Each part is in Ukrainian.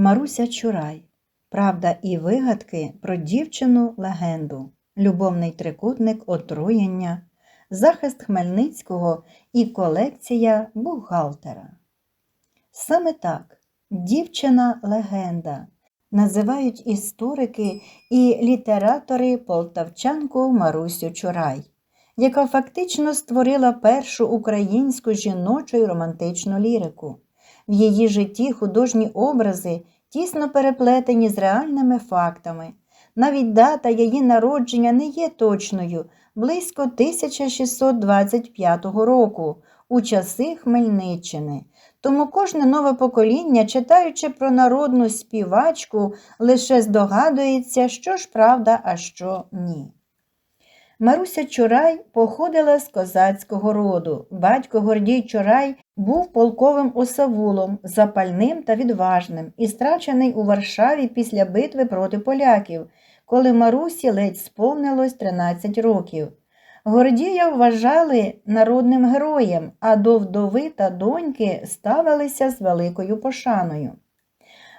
Маруся Чурай. Правда і вигадки про дівчину легенду, любовний трикутник отруєння, захист Хмельницького і колекція бухгалтера. Саме так, дівчина легенда називають історики і літератори полтавчанку Марусю Чурай, яка фактично створила першу українську жіночу й романтичну лірику. В її житті художні образи тісно переплетені з реальними фактами. Навіть дата її народження не є точною близько 1625 року, у часи Хмельниччини. Тому кожне нове покоління, читаючи про народну співачку, лише здогадується, що ж правда, а що ні. Маруся Чурай походила з козацького роду. Батько Гордій Чурай був полковим осавулом, запальним та відважним і страчений у Варшаві після битви проти поляків, коли Марусі ледь сповнилось 13 років. Гордія вважали народним героєм, а до вдови та доньки ставилися з великою пошаною.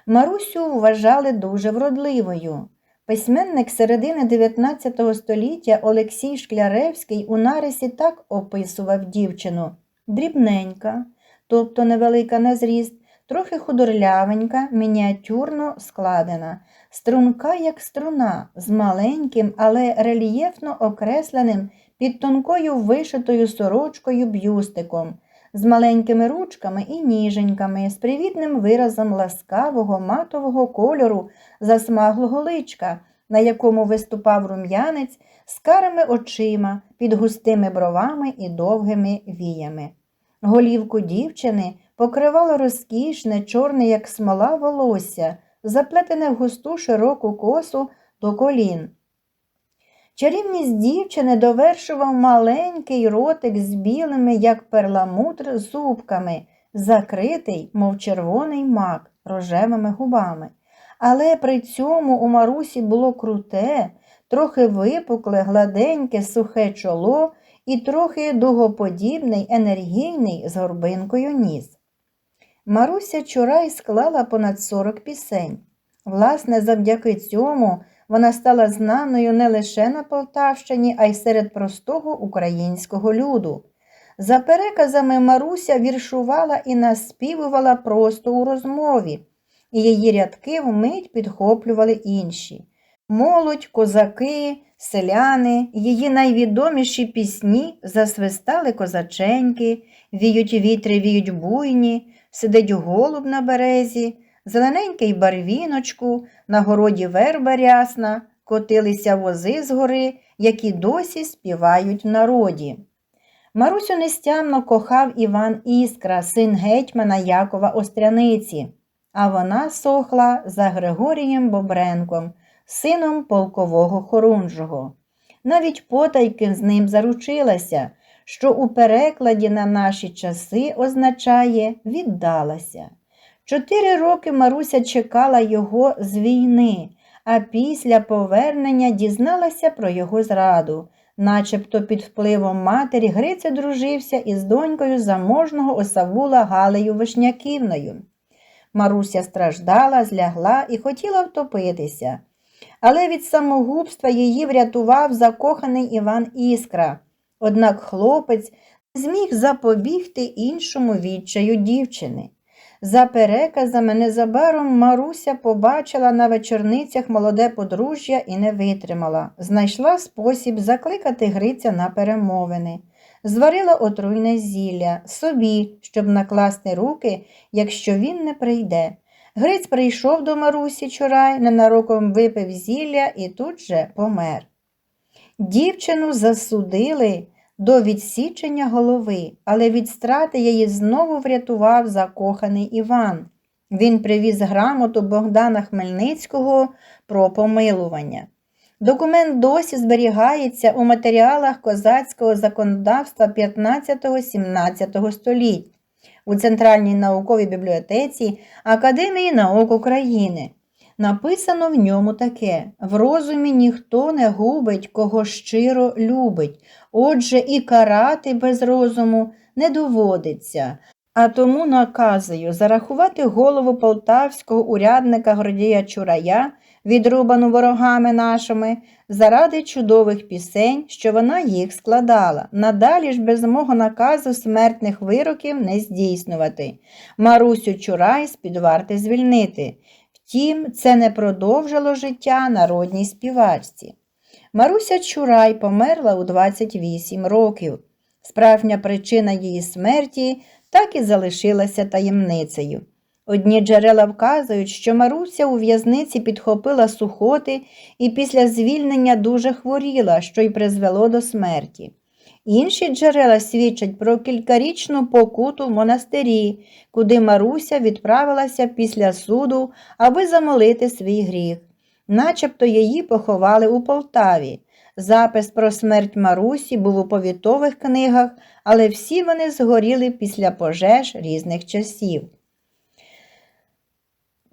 Марусю вважали дуже вродливою. Письменник середини 19 століття Олексій Шкляревський у нарисі так описував дівчину. Дрібненька, тобто невелика на зріст, трохи худорлявенька, мініатюрно складена, струнка, як струна, з маленьким, але рельєфно окресленим під тонкою вишитою сорочкою бюстиком, з маленькими ручками і ніженьками, з привітним виразом ласкавого матового кольору засмаглого личка, на якому виступав рум'янець з карими очима, під густими бровами і довгими віями. Голівку дівчини покривало розкішне, чорне, як смола, волосся, заплетене в густу широку косу до колін. Чарівність дівчини довершував маленький ротик з білими, як перламутр, зубками, закритий, мов червоний мак, рожевими губами. Але при цьому у Марусі було круте, трохи випукле, гладеньке, сухе чоло і трохи дугоподібний, енергійний з горбинкою ніс. Маруся Чурай склала понад 40 пісень. Власне, завдяки цьому вона стала знаною не лише на Полтавщині, а й серед простого українського люду. За переказами Маруся віршувала і наспівувала просто у розмові, і її рядки вмить підхоплювали інші. Молодь, козаки, селяни, її найвідоміші пісні засвистали козаченьки, віють вітри, віють буйні, сидить голуб на березі, зелененький барвіночку, на городі верба рясна, котилися вози з гори, які досі співають в народі. Марусю нестямно кохав Іван Іскра, син гетьмана Якова Остряниці, а вона сохла за Григорієм Бобренком, сином полкового хорунжого. Навіть потайки з ним заручилася, що у перекладі на наші часи означає віддалася. Чотири роки Маруся чекала його з війни, а після повернення дізналася про його зраду. Начебто під впливом матері Гриць одружився із донькою заможного осавула Галею Вишняківною. Маруся страждала, злягла і хотіла втопитися. Але від самогубства її врятував закоханий Іван Іскра. Однак хлопець зміг запобігти іншому відчаю дівчини. За переказами, незабаром Маруся побачила на вечорницях молоде подружжя і не витримала. Знайшла спосіб закликати Гриця на перемовини. Зварила отруйне зілля собі, щоб накласти руки, якщо він не прийде. Гриць прийшов до Марусі Чурай, ненароком випив зілля і тут же помер. Дівчину засудили до відсічення голови, але від страти її знову врятував закоханий Іван. Він привіз грамоту Богдана Хмельницького про помилування. Документ досі зберігається у матеріалах козацького законодавства 15-17 століть у Центральній науковій бібліотеці Академії наук України. Написано в ньому таке: в розумі ніхто не губить, кого щиро любить, отже, і карати без розуму не доводиться, А тому наказую зарахувати голову полтавського урядника Гордія Чурая, відрубану ворогами нашими, заради чудових пісень, що вона їх складала. Надалі ж без мого наказу смертних вироків не здійснювати. Марусю Чурай з-під варти звільнити. Втім, це не продовжило життя народній співачці. Маруся Чурай померла у 28 років. Справжня причина її смерті так і залишилася таємницею. Одні джерела вказують, що Маруся у в'язниці підхопила сухоти і після звільнення дуже хворіла, що й призвело до смерті. Інші джерела свідчать про кількарічну покуту в монастирі, куди Маруся відправилася після суду, аби замолити свій гріх. Начебто її поховали у Полтаві. Запис про смерть Марусі був у повітових книгах, але всі вони згоріли після пожеж різних часів.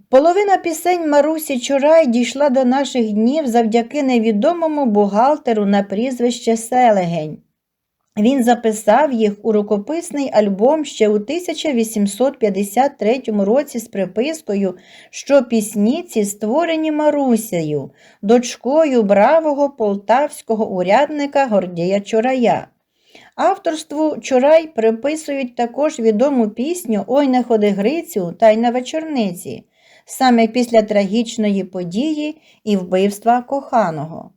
Половина пісень Марусі Чурай дійшла до наших днів завдяки невідомому бухгалтеру на прізвище Селегень. Він записав їх у рукописний альбом ще у 1853 році з припискою, що пісні ці створені Марусею, дочкою бравого полтавського урядника Гордія Чурая. Авторству Чурай приписують також відому пісню Ой не ходи Грицю та й на вечорниці, саме після трагічної події і вбивства коханого.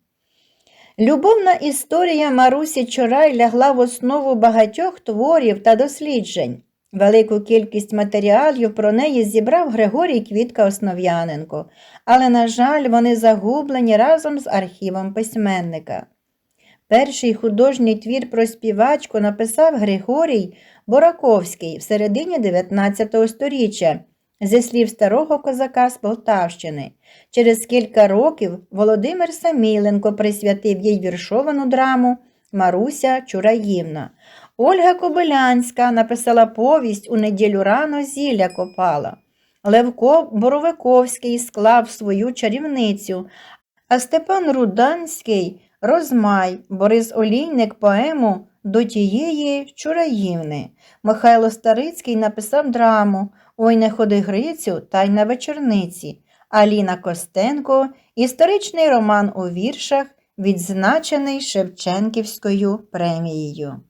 Любовна історія Марусі Чорай лягла в основу багатьох творів та досліджень. Велику кількість матеріалів про неї зібрав Григорій Квітка Основ'яненко, але, на жаль, вони загублені разом з архівом письменника. Перший художній твір про співачку написав Григорій Бораковський в середині 19 століття зі слів старого козака з Полтавщини. Через кілька років Володимир Саміленко присвятив їй віршовану драму Маруся Чураївна. Ольга Кобилянська написала повість у неділю рано зілля копала. Левко Боровиковський склав свою чарівницю, а Степан Руданський Розмай, Борис Олійник поему до тієї Чураївни. Михайло Старицький написав драму Ой не ходи Грицю та й на вечорниці. Аліна Костенко історичний роман у віршах, відзначений Шевченківською премією.